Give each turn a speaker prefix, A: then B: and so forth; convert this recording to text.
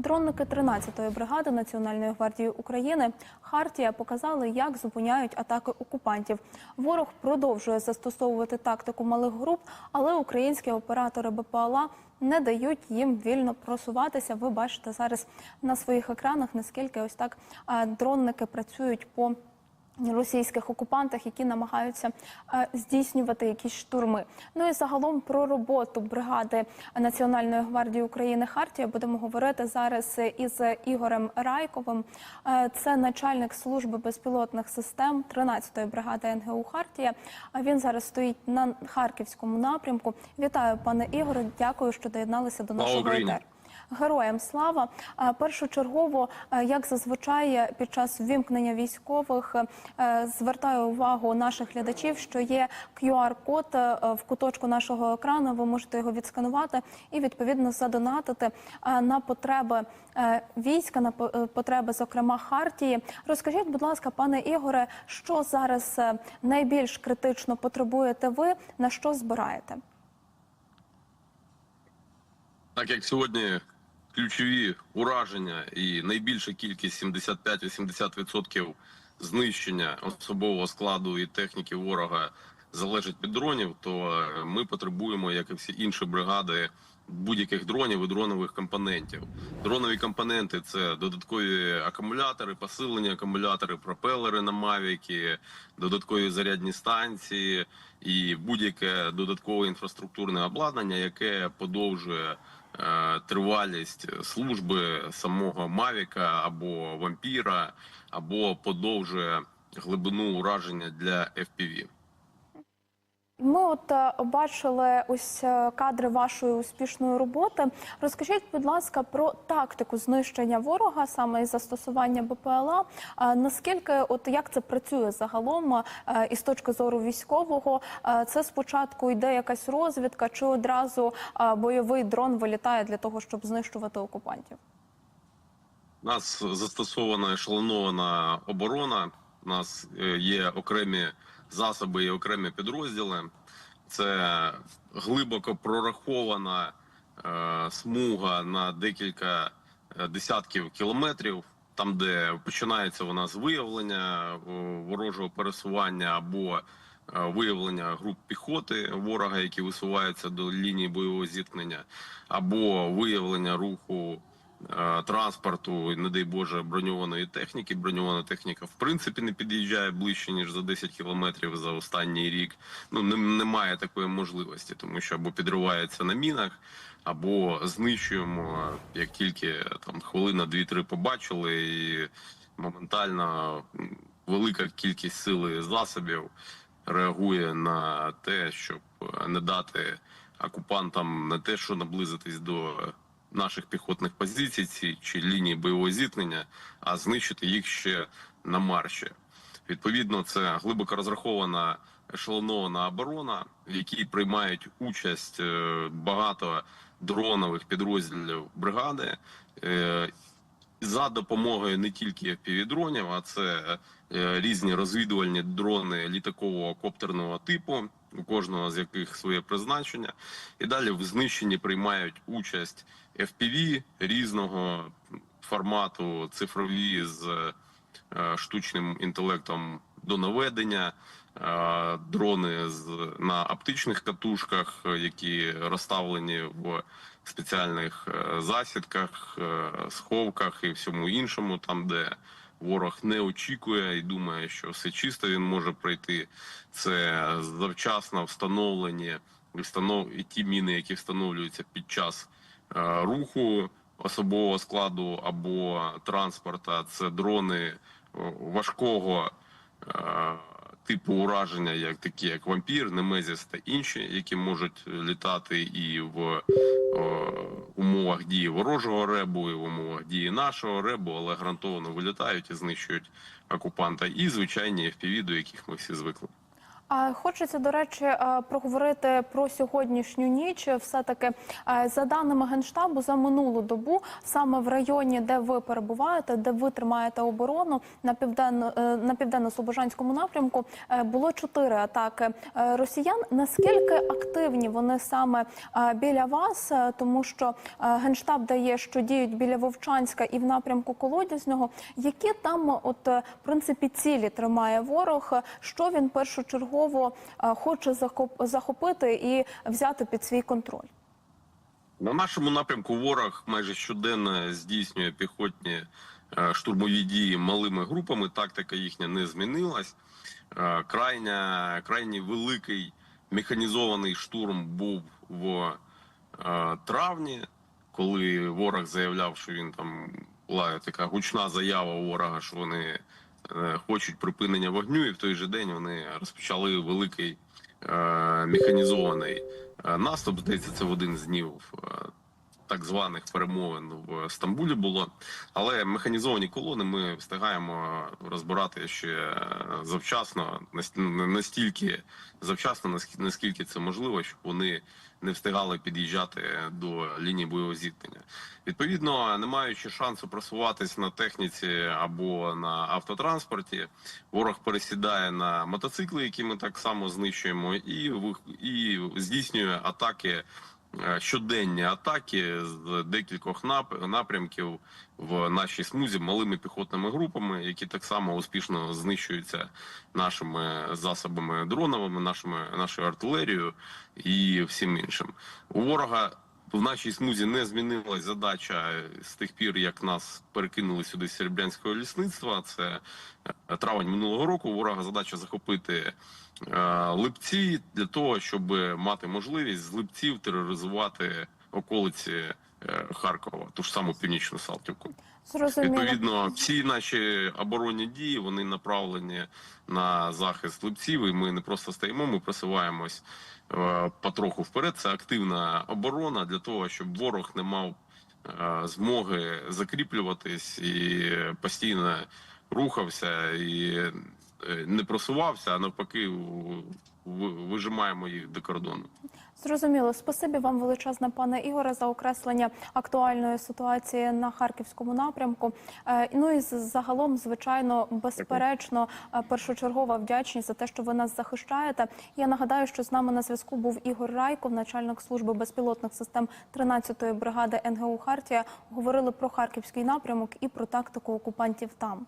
A: Дронники 13-ї бригади Національної гвардії України Хартія показали, як зупиняють атаки окупантів. Ворог продовжує застосовувати тактику малих груп, але українські оператори БПЛА не дають їм вільно просуватися. Ви бачите зараз на своїх екранах, наскільки ось так е, дронники працюють по російських окупантах, які намагаються е, здійснювати якісь штурми. Ну і загалом про роботу бригади Національної гвардії України Хартія будемо говорити зараз із Ігорем Райковим. Е, Це начальник служби безпілотних систем 13-ї бригади НГУ Хартія. Він зараз стоїть на харківському напрямку. Вітаю, пане Ігоре. Дякую, що доєдналися до нашого етеру. Героям слава Е, першочергово, е, як зазвичай під час ввімкнення військових, е, звертаю увагу наших глядачів, що є QR-код е, в куточку нашого екрану. Ви можете його відсканувати і відповідно задонатити е, на потреби е, війська, на по- е, потреби, зокрема хартії. Розкажіть, будь ласка, пане Ігоре, що зараз е, найбільш критично потребуєте ви, на що збираєте?
B: Так як сьогодні ключові ураження і найбільша кількість 75-80% знищення особового складу і техніки ворога залежить від дронів, то е, ми потребуємо, як і всі інші бригади, будь-яких дронів і дронових компонентів. Дронові компоненти це додаткові акумулятори, посилені акумулятори, пропелери на мавіки, додаткові зарядні станції і будь-яке додаткове інфраструктурне обладнання, яке подовжує е, тривалість служби самого Мавіка або вампіра, або подовжує глибину ураження для FPV.
A: Ми от е, бачили ось е, кадри вашої успішної роботи. Розкажіть, будь ласка, про тактику знищення ворога саме із застосування БПЛА. Е, Наскільки, от як це працює загалом із точки зору військового? Це спочатку йде якась розвідка, чи одразу бойовий дрон вилітає для того, щоб знищувати окупантів?
B: У нас застосована ешелонована оборона. У нас е, є окремі засоби і окремі підрозділи. Це глибоко прорахована е, смуга на декілька е, десятків кілометрів, там, де починається у нас виявлення ворожого пересування або виявлення груп піхоти ворога, які висуваються до лінії бойового зіткнення, або виявлення руху транспорту, не дай Боже, броньованої техніки. Броньована техніка в принципі не під'їжджає ближче ніж за 10 кілометрів за останній рік. Ну немає такої можливості, тому що або підривається на мінах, або знищуємо як тільки там хвилина, дві-три побачили, і моментально велика кількість сили засобів реагує на те, щоб е, не дати окупантам не те, що наблизитись до наших піхотних позицій ці, чи лінії бойового зіткнення, а знищити їх ще на марші. Відповідно, це глибоко розрахована ешелонована оборона, в якій приймають участь е, багато дронових підрозділів бригади. Е, за допомогою не тільки FPV-дронів, а це е, різні розвідувальні дрони літакового коптерного типу, у кожного з яких своє призначення. І далі в знищенні приймають участь FPV різного формату, цифрові з е, штучним інтелектом до наведення. е, Дрони на оптичних катушках, е, які розставлені в спеціальних засідках, сховках і всьому іншому, там де ворог не очікує і думає, що все чисто він може пройти. Це завчасно встановлені і ті міни, які встановлюються під час руху особового складу або транспорта. Це дрони е, важкого. е, Типу ураження, як такі, як вампір, Немезіс та інші, які можуть літати і в умовах дії ворожого ребу, і в умовах дії нашого ребу, але гарантовано вилітають і знищують окупанта, і звичайні FPV, до яких ми всі звикли.
A: Хочеться, до речі, е, проговорити про сьогоднішню ніч. Все таки, за даними генштабу, за минулу добу саме в районі, де ви перебуваєте, де ви тримаєте оборону на південно е, на південно-слобожанському напрямку, е, було чотири атаки е, росіян. Наскільки активні вони саме е, біля вас? Е, Тому що е, генштаб дає, що діють біля Вовчанська і в напрямку Колодязного. Які там, от е, в принципі, цілі тримає ворог? Що він першочергово е, хоче захопити і взяти під свій контроль?
B: На нашому напрямку ворог майже щоденно здійснює піхотні е, штурмові дії малими групами. Тактика їхня не змінилась. Е, Крайня, крайній великий механізований штурм був в травні, коли ворог заявляв, що він там була така гучна заява ворога, що вони хочуть припинення вогню, і в той же день вони розпочали великий е, механізований е, наступ. Здається, це в один з днів е, так званих перемовин в Стамбулі було. Але механізовані колони ми встигаємо розбирати ще завчасно, настільки завчасно, наск- наскільки це можливо, щоб вони не встигали під'їжджати до лінії бойового зіткнення. Відповідно, не маючи шансу просуватись на техніці або на автотранспорті, ворог пересідає на мотоцикли, які ми так само знищуємо, і і здійснює атаки. Е, Щоденні атаки з декількох напрямків в нашій смузі малими піхотними групами, які так само успішно знищуються нашими засобами дроновими, нашими нашою артилерією і всім іншим. У ворога в нашій смузі не змінилась задача з тих пір, як нас перекинули сюди з серебрянського лісництва. Це е, травень минулого року. Ворога задача захопити е, липці для того, щоб мати можливість з липців тероризувати околиці Харкова, ту ж саму північну Салтівку.
A: Зрозуміло.
B: Відповідно, всі наші оборонні дії вони направлені на захист липців, і ми не просто стоїмо, ми просуваємось е, потроху вперед. Це активна оборона для того, щоб ворог не мав е, змоги закріплюватись і постійно рухався і е, не просувався, а навпаки, вижимаємо їх до кордону.
A: Зрозуміло. Спасибі вам величезне, пане Ігоре, за окреслення актуальної ситуації на харківському напрямку. Е, Ну і загалом, звичайно, безперечно, е, першочергова вдячність за те, що ви нас захищаєте. Я нагадаю, що з нами на зв'язку був Ігор Райков, начальник служби безпілотних систем 13-ї бригади НГУ Хартія. Говорили про харківський напрямок і про тактику окупантів там.